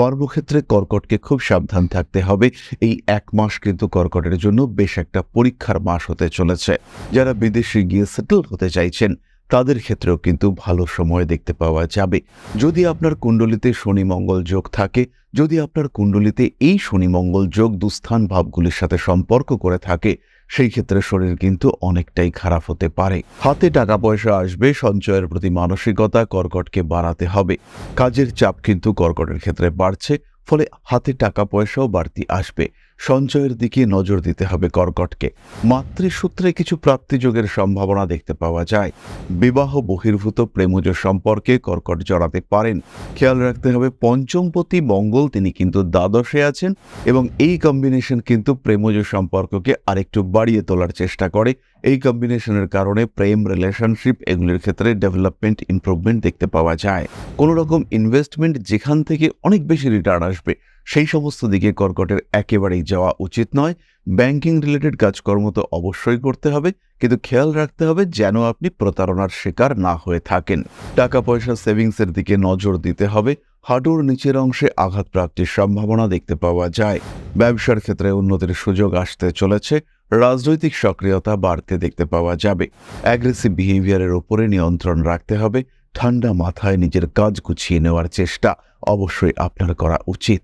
কর্মক্ষেত্রে কর্কটকে খুব সাবধান থাকতে হবে। এই এক মাস কিন্তু কর্কটের জন্য বেশ একটা পরীক্ষার মাস হতে চলেছে। যারা বিদেশে গিয়ে সেটেল হতে চাইছেন, তাদের ক্ষেত্রেও কিন্তু ভালো সময় দেখতে পাওয়া যাবে। যদি আপনার কুণ্ডলিতে শনি মঙ্গল যোগ থাকে, যদি আপনার কুণ্ডলিতে এই শনি মঙ্গল যোগ দুস্থান ভাবগুলির সাথে সম্পর্ক করে থাকে সেই ক্ষেত্রে শরীর কিন্তু অনেকটাই খারাপ হতে পারে। হাতে টাকা পয়সা আসবে, সঞ্চয়ের প্রতি মানসিকতা কর্কটকে বাড়াতে হবে। কাজের চাপ কিন্তু কর্কটের ক্ষেত্রে বাড়ছে, ফলে হাতে টাকা পয়সাও বাড়তি আসবে। সঞ্চয়ের দিকে নজর দিতে হবে কর্কটকে। মাতৃসূত্রে কিছু প্রাপ্তিযোগের সম্ভাবনা দেখতে পাওয়া যায়। বিবাহ বহির্ভূত প্রেমজ সম্পর্কে কর্কট জড়াতে পারেন। খেয়াল রাখতে হবে, পঞ্চমপতি মঙ্গল, তিনি কিন্তু দ্বাদশে আছেন এবং এই কম্বিনেশন কিন্তু প্রেমজ সম্পর্ককে আরেকটু বাড়িয়ে তোলার চেষ্টা করে। এই কম্বিনেশনের কারণে প্রেম রিলেশনশিপ এগুলির ক্ষেত্রে ডেভেলপমেন্ট ইমপ্রুভমেন্ট দেখতে পাওয়া যায়। কোনো রকম ইনভেস্টমেন্ট যেখান থেকে অনেক বেশি রিটার্ন আসবে সেই সমস্ত দিকে কর্কটের একেবারেই যাওয়া উচিত নয়। ব্যাংকিং রিলেটেড কাজকর্ম তো অবশ্যই করতে হবে, কিন্তু খেয়াল রাখতে হবে যেন আপনি প্রতারণার শিকার না হয়ে থাকেন। টাকা পয়সা সেভিংসের দিকে নজর দিতে হবে, হাঁটুর নিচের অংশে আঘাত প্রাপ্তির সম্ভাবনা দেখতে পাওয়া যায়। ব্যবসার ক্ষেত্রে উন্নতির সুযোগ আসতে চলেছে, রাজনৈতিক সক্রিয়তা বাড়তে দেখতে পাওয়া যাবে। অ্যাগ্রেসিভ বিহেভিয়ারের উপরে নিয়ন্ত্রণ রাখতে হবে, ঠান্ডা মাথায় নিজের কাজ গুছিয়ে নেওয়ার চেষ্টা অবশ্যই আপনার করা উচিত।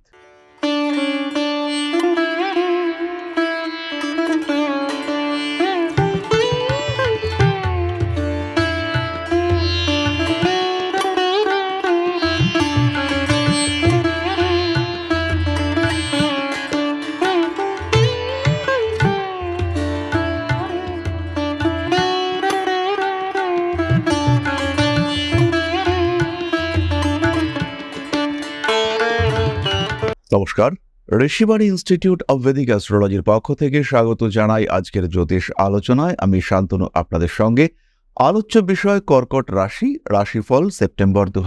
নমস্কার। ঋষিবাণী ইনস্টিটিউট অব ভেদিক অ্যাস্ট্রোলজির পক্ষ থেকে স্বাগত জানাই আজকের জ্যোতিষ আলোচনায়। আমি শান্তনু আপনাদের সঙ্গে। আলোচ্য বিষয় কর্কট রাশি, রাশিফল সেপ্টেম্বর দু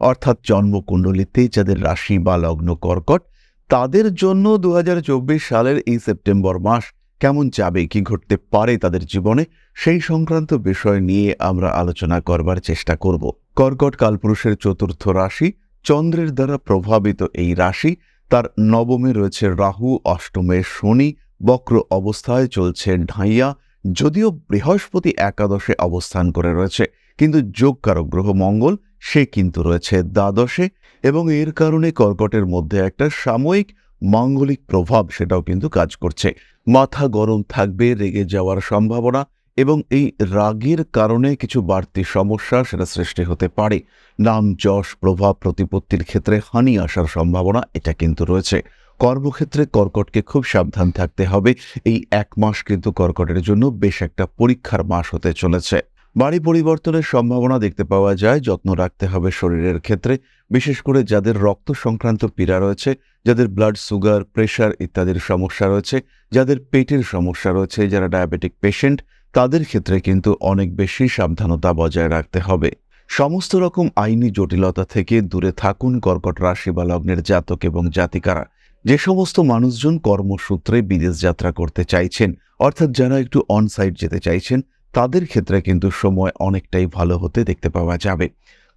অর্থাৎ জন্মকুণ্ডলিতে যাদের রাশি বা লগ্ন কর্কট। তাদের জন্য দু হাজার চব্বিশ সালের এই সেপ্টেম্বর মাস কেমন যাবে, কি ঘটতে পারে তাদের জীবনে, সেই সংক্রান্ত বিষয় নিয়ে আমরা আলোচনা করবার চেষ্টা করব। কর্কট কালপুরুষের চতুর্থ রাশি চন্দ্রের দ্বারা প্রভাবিত এই রাশি, তার নবমে রয়েছে রাহু, অষ্টমে শনি, বক্র অবস্থায় চলছে ঢাইয়া, যদিও বৃহস্পতি একাদশে অবস্থান করে রয়েছে, কিন্তু যোগকারক গ্রহ মঙ্গল, সে কিন্তু রয়েছে দ্বাদশে, এবং এর কারণে কর্কটের মধ্যে একটা সাময়িক মাঙ্গলিক প্রভাব সেটাও কিন্তু কাজ করছে। মাথা গরম থাকবে, রেগে যাওয়ার সম্ভাবনা এবং এই রাগের কারণে কিছু বাড়তি সমস্যা সেটা সৃষ্টি হতে পারে। নাম, যশ, প্রভাব, প্রতিপত্তির ক্ষেত্রে হানি আসার সম্ভাবনা, এটা কিন্তু রয়েছে। কর্মক্ষেত্রে কর্কটকে খুব সাবধান থাকতে হবে। এই এক মাস কিন্তু কর্কটের জন্য বেশ একটা পরীক্ষার মাস হতে চলেছে। বাড়ি পরিবর্তনের সম্ভাবনা দেখতে পাওয়া যায়, যত্ন রাখতে হবে শরীরের ক্ষেত্রে, বিশেষ করে যাদের রক্ত সংক্রান্ত পীড়া রয়েছে, যাদের ব্লাড সুগার প্রেশার ইত্যাদির সমস্যা রয়েছে, যাদের পেটের সমস্যা রয়েছে, যারা ডায়াবেটিক পেশেন্ট তাদের ক্ষেত্রে কিন্তু অনেক বেশি সাবধানতা বজায় রাখতে হবে। সমস্ত রকম আইনি জটিলতা থেকে দূরে থাকুন কর্কট রাশি বা লগ্নের জাতক এবং জাতিকারা। যে সমস্ত মানুষজন কর্মসূত্রে বিদেশ যাত্রা করতে চাইছেন, অর্থাৎ যারা একটু অন সাইট যেতে চাইছেন, তাদের ক্ষেত্রে কিন্তু সময় অনেকটাই ভালো হতে দেখতে পাওয়া যাবে।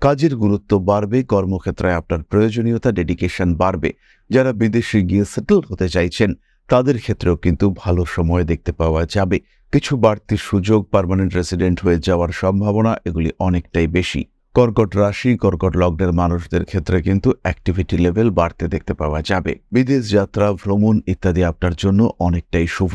কাজের গুরুত্ব বাড়বে, কর্মক্ষেত্রে আপনার প্রয়োজনীয়তা ডেডিকেশন বাড়বে। যারা বিদেশে গিয়ে সেটেল হতে চাইছেন তাদের ক্ষেত্রেও কিন্তু ভালো সময় দেখতে পাওয়া যাবে। কিছু বাড়তি সুযোগ পারমানেন্ট রেসিডেন্ট হয়ে যাওয়ার সম্ভাবনা এগুলি অনেকটাই বেশি। কর্কট রাশি, কর্কট লগ্নের মানুষদের ক্ষেত্রে কিন্তু অ্যাক্টিভিটি লেভেল বাড়তে দেখতে পাওয়া যাবে। বিদেশ যাত্রা, ভ্রমণ ইত্যাদি আপনার জন্য অনেকটাই শুভ।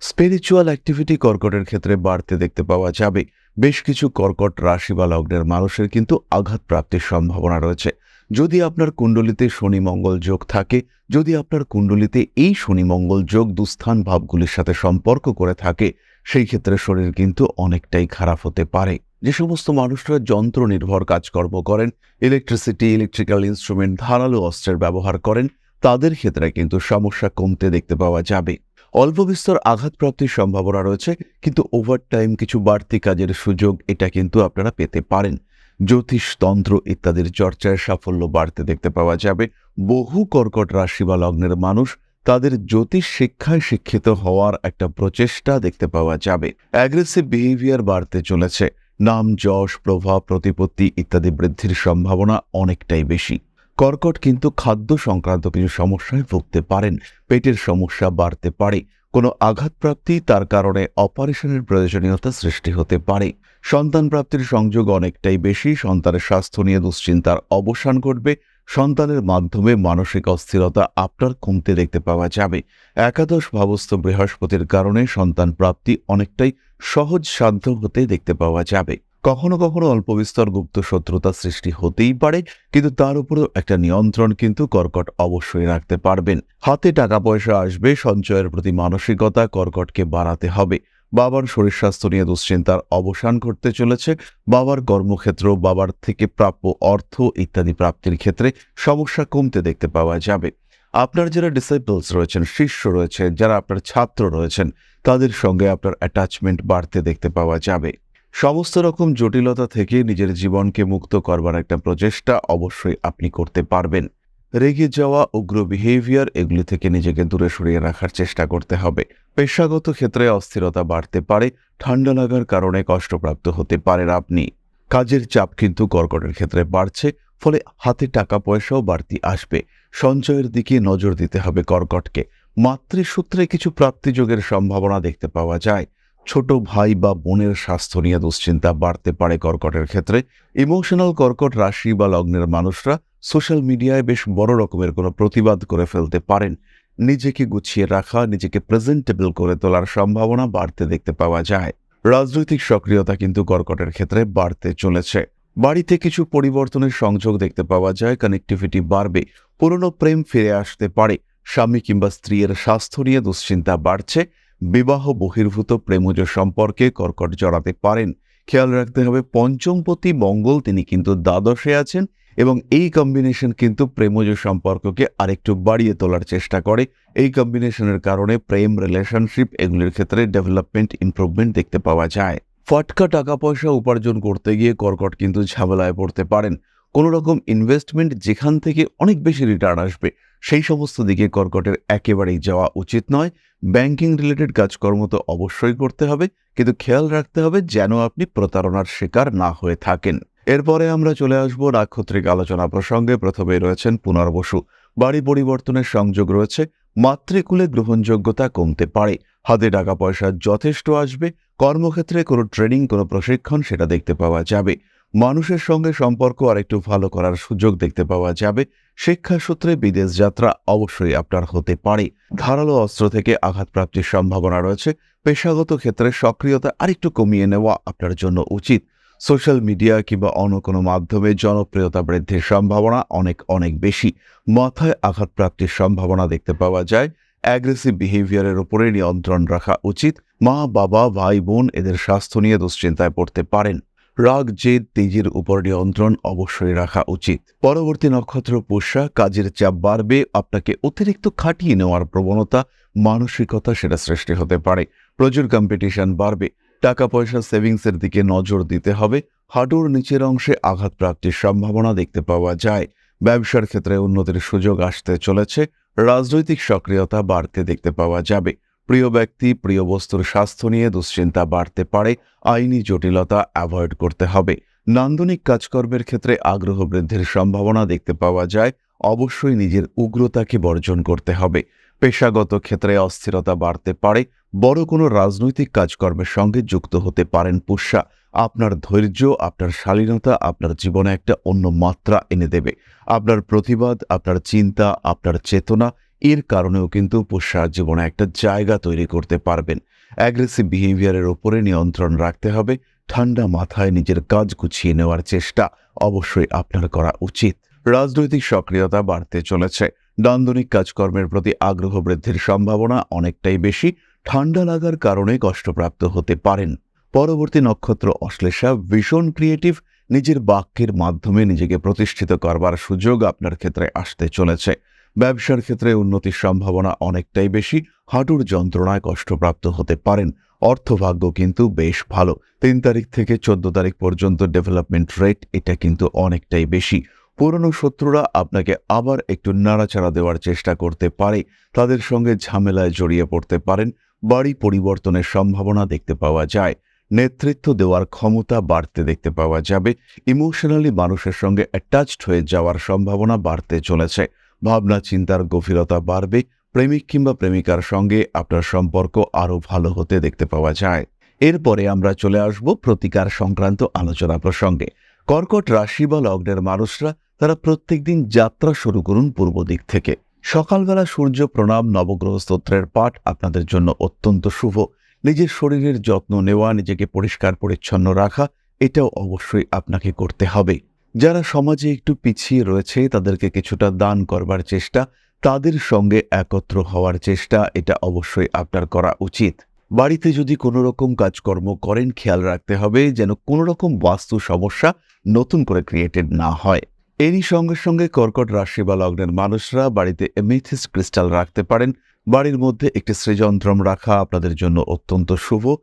স্পিরিচুয়াল অ্যাক্টিভিটি কর্কটের ক্ষেত্রে বাড়তে দেখতে পাওয়া যাবে। বেশ কিছু কর্কট রাশি বা লগ্নের মানুষের কিন্তু আঘাত প্রাপ্তির সম্ভাবনা রয়েছে। যদি আপনার কুণ্ডলিতে শনি মঙ্গল যোগ থাকে, যদি আপনার কুণ্ডলিতে এই শনি মঙ্গল যোগ দুস্থান ভাবগুলির সাথে সম্পর্ক করে থাকে, সেই ক্ষেত্রে শরীর কিন্তু অনেকটাই খারাপ হতে পারে। যে সমস্ত মানুষরা যন্ত্র নির্ভর কাজকর্ম করেন ইলেকট্রিসিটি ইলেকট্রিক্যাল ইনস্ট্রুমেন্ট ধারালো অস্ত্রের ব্যবহার করেন, তাদের ক্ষেত্রে কিন্তু সমস্যা কমতে দেখতে পাওয়া যাবে। অল্প বিস্তর আঘাতপ্রাপ্তির সম্ভাবনা রয়েছে, কিন্তু ওভারটাইম কিছু বাড়তি কাজের সুযোগ এটা কিন্তু আপনারা পেতে পারেন। জ্যোতিষতন্ত্র ইত্যাদির চর্চায় সাফল্য বাড়তে দেখতে পাওয়া যাবে। বহু কর্কট রাশি বা লগ্নের মানুষ তাদের জ্যোতিষ শিক্ষায় শিক্ষিত হওয়ার একটা প্রচেষ্টা দেখতে পাওয়া যাবে। অ্যাগ্রেসিভ বিহেভিয়ার বাড়তে চলেছে। নাম, যশ, প্রভাব, প্রতিপত্তি ইত্যাদি বৃদ্ধির সম্ভাবনা অনেকটাই বেশি। কর্কট কিন্তু খাদ্য সংক্রান্ত কিছু সমস্যায় ভুগতে পারেন। পেটের সমস্যা বাড়তে পারে। কোনো আঘাতপ্রাপ্তি তার কারণে অপারেশনের প্রয়োজনীয়তা সৃষ্টি হতে পারে। সন্তান প্রাপ্তির সংযোগ অনেকটাই বেশি, সন্তানের স্বাস্থ্য নিয়ে দুশ্চিন্তার অবসান ঘটবে, সন্তানের মাধ্যমে মানসিক অস্থিরতা আপনার কমতে দেখতে পাওয়া যাবে। একাদশ ভাবস্থ বৃহস্পতির কারণে সন্তান প্রাপ্তি অনেকটাই সহজ সাধ্য হতে দেখতে পাওয়া যাবে। কখনো কখনো অল্প বিস্তর গুপ্ত শত্রুতা সৃষ্টি হতেই পারে, কিন্তু তার উপরেও একটা নিয়ন্ত্রণ কিন্তু কর্কট অবশ্যই রাখতে পারবেন। হাতে টাকা পয়সা আসবে, সঞ্চয়ের প্রতি মানসিকতা কর্কটকে বাড়াতে হবে। বাবার শরীর স্বাস্থ্য নিয়ে দুশ্চিন্তার অবসান ঘটতে চলেছে। বাবার কর্মক্ষেত্র, বাবার থেকে প্রাপ্য অর্থ ইত্যাদি প্রাপ্তির ক্ষেত্রে সমস্যা কমতে দেখতে পাওয়া যাবে। আপনার যারা ডিসাইপলস রয়েছেন, শিষ্য রয়েছে যারা আপনার ছাত্র রয়েছেন, তাদের সঙ্গে আপনার অ্যাটাচমেন্ট বাড়তে দেখতে পাওয়া যাবে। সমস্ত রকম জটিলতা থেকে নিজের জীবনকে মুক্ত করবার একটা প্রচেষ্টা অবশ্যই আপনি করতে পারবেন। রেগে যাওয়া উগ্র বিহেভিয়ার এগুলি থেকে নিজেকে দূরে সরিয়ে রাখার চেষ্টা করতে হবে। পেশাগত ক্ষেত্রে অস্থিরতা বাড়তে পারে, ঠান্ডা লাগার কারণে কষ্টপ্রাপ্ত হতে পারেন আপনি। কাজের চাপ কিন্তু কর্কটের ক্ষেত্রে বাড়ছে, ফলে হাতে টাকা পয়সাও বাড়তি আসবে। সঞ্চয়ের দিকে নজর দিতে হবে কর্কটকে। মাতৃসূত্রে কিছু প্রাপ্তিযোগের সম্ভাবনা দেখতে পাওয়া যায়। ছোট ভাই বা বোনের স্বাস্থ্য নিয়ে দুশ্চিন্তা বাড়তে পারে কর্কটের ক্ষেত্রে। ইমোশনাল কর্কট রাশি বা লগ্নের মানুষরা সোশ্যাল মিডিয়ায় বেশ বড় রকমের কোনো প্রতিবাদ করে ফেলতে পারেন। নিজেকে গুছিয়ে রাখা, নিজেকে প্রেজেন্টেবল করে তোলার সম্ভাবনা বাড়তে দেখতে পাওয়া যায়। রাজনৈতিক সক্রিয়তা কিন্তু কর্কটের ক্ষেত্রে বাড়তে চলেছে। বাড়িতে কিছু পরিবর্তনের সংযোগ দেখতে পাওয়া যায় কানেক্টিভিটি বাড়বে, পুরনো প্রেম ফিরে আসতে পারে, স্বামী কিংবা স্ত্রীর স্বাস্থ্য নিয়ে দুশ্চিন্তা বাড়ছে বিবাহ বহির্ভূত প্রেমজ সম্পর্কে কর্কট জড়াতে পারেন। খেয়াল রাখতে হবে, পঞ্চমপতি মঙ্গল, তিনি কিন্তু দ্বাদশে আছেন এবং এই কম্বিনেশন কিন্তু প্রেমজ সম্পর্ককে আরেকটু বাড়িয়ে তোলার চেষ্টা করে। এই কম্বিনেশনের কারণে প্রেম রিলেশনশিপ এগুলির ক্ষেত্রে ডেভেলপমেন্ট ইমপ্রুভমেন্ট দেখতে পাওয়া যায়। ফটকা টাকা পয়সা উপার্জন করতে গিয়ে কর্কট কিন্তু ঝামেলায় পড়তে পারেন। কোনো রকম ইনভেস্টমেন্ট যেখান থেকে অনেক বেশি রিটার্ন আসবে, সেই সমস্ত দিকে কর্কটের একেবারেই যাওয়া উচিত নয়। ব্যাংকিং রিলেটেড কাজকর্ম তো অবশ্যই করতে হবে, কিন্তু খেয়াল রাখতে হবে যেন আপনি প্রতারণার শিকার না হয়ে থাকেন। এরপরে আমরা চলে আসব নাক্ষত্রিক আলোচনা প্রসঙ্গে। প্রথমে রয়েছেন পুনর্বসু বাড়ি পরিবর্তনের সংযোগ রয়েছে, মাতৃকুলে গ্রহণযোগ্যতা কমতে পারে, হাতে টাকা পয়সা যথেষ্ট আসবে, কর্মক্ষেত্রে কোনো ট্রেনিং, কোনো প্রশিক্ষণ, সেটা দেখতে পাওয়া যাবে। মানুষের সঙ্গে সম্পর্ক আরেকটু ভালো করার সুযোগ দেখতে পাওয়া যাবে। শিক্ষা সূত্রে বিদেশ যাত্রা অবশ্যই আপনার হতে পারে। ধারালো অস্ত্র থেকে আঘাতপ্রাপ্তির সম্ভাবনা রয়েছে। পেশাগত ক্ষেত্রে সক্রিয়তা আরেকটু কমিয়ে নেওয়া আপনার জন্য উচিত। সোশ্যাল মিডিয়া কিংবা অন্য কোনো মাধ্যমে জনপ্রিয়তা বৃদ্ধির সম্ভাবনা অনেক অনেক বেশি। মাথায় আঘাতপ্রাপ্তির সম্ভাবনা দেখতে পাওয়া যায়। অ্যাগ্রেসিভ বিহেভিয়ারের উপরে নিয়ন্ত্রণ রাখা উচিত। মা, বাবা, ভাই, বোন এদের স্বাস্থ্য নিয়ে দুশ্চিন্তায় পড়তে পারেন। রাগ, জেদ, তেজের উপর নিয়ন্ত্রণ অবশ্যই রাখা উচিত। পরবর্তী নক্ষত্র পোষা, কাজের চাপ বাড়বে, আপনাকে অতিরিক্ত খাটিয়ে নেওয়ার প্রবণতা, মানসিকতা সেটা সৃষ্টি হতে পারে। প্রচুর কম্পিটিশন বাড়বে। টাকা পয়সা সেভিংসের দিকে নজর দিতে হবে। হাঁটুর নিচের অংশে আঘাত প্রাপ্তির সম্ভাবনা দেখতে পাওয়া যায়। ব্যবসার ক্ষেত্রে উন্নতির সুযোগ আসতে চলেছে। রাজনৈতিক সক্রিয়তা বাড়তে দেখতে পাওয়া যাবে। প্রিয় ব্যক্তি, প্রিয় বস্তুর স্বাস্থ্য নিয়ে দুশ্চিন্তা বাড়তে পারে, আইনি জটিলতা অ্যাভয়েড করতে হবে। নান্দনিক কাজকর্মের ক্ষেত্রে আগ্রহ বৃদ্ধির সম্ভাবনা দেখতে পাওয়া যায়। অবশ্যই নিজের উগ্রতাকে বর্জন করতে হবে। পেশাগত ক্ষেত্রে অস্থিরতা বাড়তে পারে। বড় কোনো রাজনৈতিক কাজকর্মের সঙ্গে যুক্ত হতে পারেন পুষ্যা। আপনার ধৈর্য, আপনার শালীনতা, আপনার জীবনে একটা অন্য মাত্রা এনে দেবে। আপনার প্রতিবাদ, আপনার চিন্তা, আপনার চেতনা এর কারণেও কিন্তু পুষ্যার জীবনে একটা জায়গা তৈরি করতে পারবেন। অ্যাগ্রেসিভ বিহেভিয়ারের ওপরে নিয়ন্ত্রণ রাখতে হবে। ঠান্ডা মাথায় নিজের কাজ গুছিয়ে নেওয়ার চেষ্টা অবশ্যই আপনার করা উচিত। রাজনৈতিক সক্রিয়তা বাড়তে চলেছে। দান্দনিক কাজকর্মের প্রতি আগ্রহ বৃদ্ধির সম্ভাবনা অনেকটাই বেশি। ঠান্ডা লাগার কারণে কষ্টপ্রাপ্ত হতে পারেন। পরবর্তী নক্ষত্র অশ্লেষা ভীষণ ক্রিয়েটিভ নিজের বাক্যের মাধ্যমে নিজেকে প্রতিষ্ঠিত করবার সুযোগ আপনার ক্ষেত্রে আসতে চলেছে। ব্যবসার ক্ষেত্রে উন্নতির সম্ভাবনা অনেকটাই বেশি। হাঁটুর যন্ত্রণায় কষ্টপ্রাপ্ত হতে পারেন। অর্থভাগ্য কিন্তু বেশ ভালো। তিন তারিখ থেকে চোদ্দ তারিখ পর্যন্ত ডেভেলপমেন্ট রেট এটা কিন্তু অনেকটাই বেশি। পুরনো শত্রুরা আপনাকে আবার একটু নাড়াচাড়া দেওয়ার চেষ্টা করতে পারে। তাদের সঙ্গে ঝামেলায় জড়িয়ে পড়তে পারেন। বাড়ি পরিবর্তনের সম্ভাবনা দেখতে পাওয়া যায়। নেতৃত্ব দেওয়ার ক্ষমতা বাড়তে দেখতে পাওয়া যাবে। ইমোশনালি মানুষের সঙ্গে অ্যাটাচড হয়ে যাওয়ার সম্ভাবনা বাড়তে চলেছে। ভাবনা, চিন্তার গভীরতা বাড়বে। প্রেমিক কিংবা প্রেমিকার সঙ্গে আপনার সম্পর্ক আরও ভালো হতে দেখতে পাওয়া যায়। এরপরে আমরা চলে আসব প্রতিকার সংক্রান্ত আলোচনা প্রসঙ্গে। কর্কট রাশি বা লগ্নের মানুষরা তারা প্রত্যেক দিন যাত্রা শুরু করুন পূর্ব দিক থেকে। সকালবেলা সূর্য প্রণাম, নবগ্রহ স্তোত্রের পাঠ আপনাদের জন্য অত্যন্ত শুভ। নিজের শরীরের যত্ন নেওয়া, নিজেকে পরিষ্কার পরিচ্ছন্ন রাখা, এটাও অবশ্যই আপনাকে করতে হবে। যারা সমাজে একটু পিছিয়ে রয়েছে, তাদেরকে কিছুটা দান করবার চেষ্টা, তাদের সঙ্গে একত্র হওয়ার চেষ্টা, এটা অবশ্যই আপনার করা উচিত। বাড়িতে যদি কোনো রকম কাজকর্ম করেন, খেয়াল রাখতে হবে যেন কোনো রকম বাস্তু সমস্যা নতুন করে ক্রিয়েটেড না হয়। এরই সঙ্গে সঙ্গে কর্কট রাশি বা লগ্নের মানুষরা বাড়িতে এমেথিস ক্রিস্টাল রাখতে পারেন। বাড়ির মধ্যে একটি সৃজন্ত্রম রাখা আপনাদের জন্য অত্যন্ত শুভ।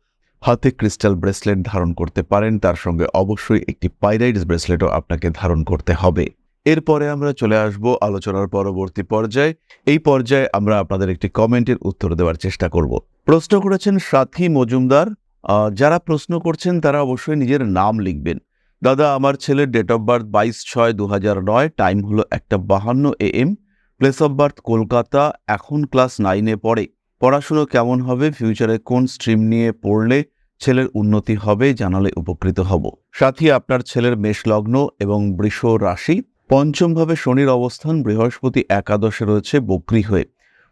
হাতে ক্রিস্টাল ব্রেসলেট ধারণ করতে পারেন, তার সঙ্গে অবশ্যই একটি পাইরাইডস ব্রেসলেটও আপনাকে ধারণ করতে হবে। এরপরে আমরা চলে আসব আলোচনার পরবর্তী পর্যায়ে। এই পর্যায়ে আমরা আপনাদের একটি কমেন্টের উত্তর দেওয়ার চেষ্টা করব। প্রশ্ন করেছেন সাথী মজুমদার যারা প্রশ্ন করছেন তারা অবশ্যই নিজের নাম লিখবেন। দাদা, আমার ছেলের ডেট অফ বার্থ বাইশ ছয় দু নয় টাইম হলো একটা বাহান্ন A M place of birth Kolkata, এখন ক্লাস নাইনে পড়ে। পড়াশুনো কেমন হবে? ফিউচারে কোন স্ট্রিম নিয়ে পড়লে ছেলের উন্নতি হবে? জানালে উপকৃত হব। সাথী, আপনার ছেলের মেষ লগ্ন এবং বৃষ রাশি। পঞ্চমভাবে শনির অবস্থান, বৃহস্পতি একাদশে রয়েছে বক্রি হয়ে।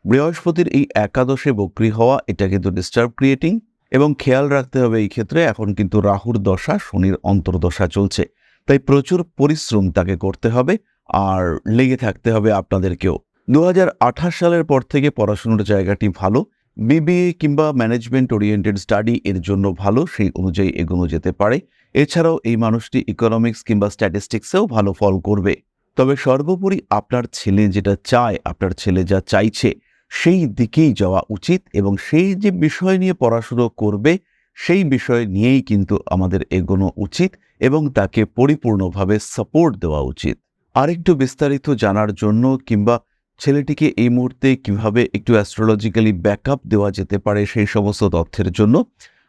বৃহস্পতির এই একাদশে বক্রি হওয়া, এটা কিন্তু ডিস্টার্ব ক্রিয়েটিং এবং খেয়াল রাখতে হবে এই ক্ষেত্রে এখন কিন্তু রাহুর দশা, শনির অন্তর্দশা চলছে। তাই প্রচুর পরিশ্রম তাকে করতে হবে আর লেগে থাকতে হবে আপনাদেরকেও। দু হাজার আঠাশ সালের পর থেকে পড়াশুনোর জায়গাটি ভালো। বিবিএ কিংবা ম্যানেজমেন্ট ওরিয়েন্টেড স্টাডি এর জন্য ভালো, সেই অনুযায়ী এগোনো যেতে পারে। এছাড়াও এই মানুষটি ইকোনমিক্স কিংবা স্ট্যাটিস্টিক্সেও ভালো ফল করবে। তবে সর্বোপরি আপনার ছেলে যেটা চায়, আপনার ছেলে যা চাইছে, সেই দিকেই যাওয়া উচিত এবং সেই যে বিষয় নিয়ে পড়াশুনো করবে, সেই বিষয় নিয়েই কিন্তু আমাদের এগোনো উচিত এবং তাকে পরিপূর্ণভাবে সাপোর্ট দেওয়া উচিত। আরেকটু বিস্তারিত জানার জন্য কিংবা ছেলেটিকে এই মুহূর্তে কীভাবে একটু অ্যাস্ট্রোলজিক্যালি ব্যাকআপ দেওয়া যেতে পারে সেই সমস্ত তথ্যের জন্য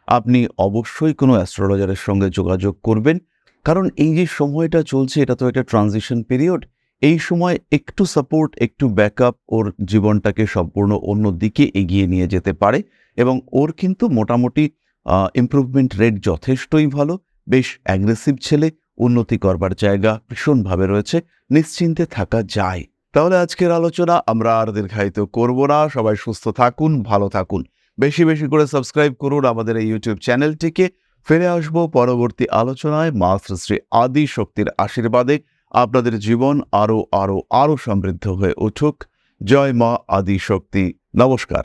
আপনি অবশ্যই কোনো অ্যাস্ট্রোলজারের সঙ্গে যোগাযোগ করবেন। কারণ এই যে সময়টা চলছে, এটা তো একটা ট্রানজিশন পিরিয়ড এই সময় একটু সাপোর্ট একটু ব্যাকআপ ওর জীবনটাকে সম্পূর্ণ অন্য দিকে এগিয়ে নিয়ে যেতে পারে এবং ওর কিন্তু মোটামুটি ইমপ্রুভমেন্ট রেট যথেষ্টই ভালো। বেশ অ্যাগ্রেসিভ ছেলে, উন্নতি করবার জায়গা ভীষণভাবে রয়েছে। নিশ্চিন্তে থাকা যায়। তাহলে আজকের আলোচনা আমরা আর দীর্ঘায়িত করব না। সবাই সুস্থ থাকুন, ভালো থাকুন। বেশি বেশি করে সাবস্ক্রাইব করুন আমাদের এই ইউটিউব চ্যানেলটিকে। ফিরে আসব পরবর্তী আলোচনায়। মা শ্রী আদি শক্তির আশীর্বাদে আপনাদের জীবন আরও আরও আরও সমৃদ্ধ হয়ে উঠুক। জয় মা আদি শক্তি। নমস্কার।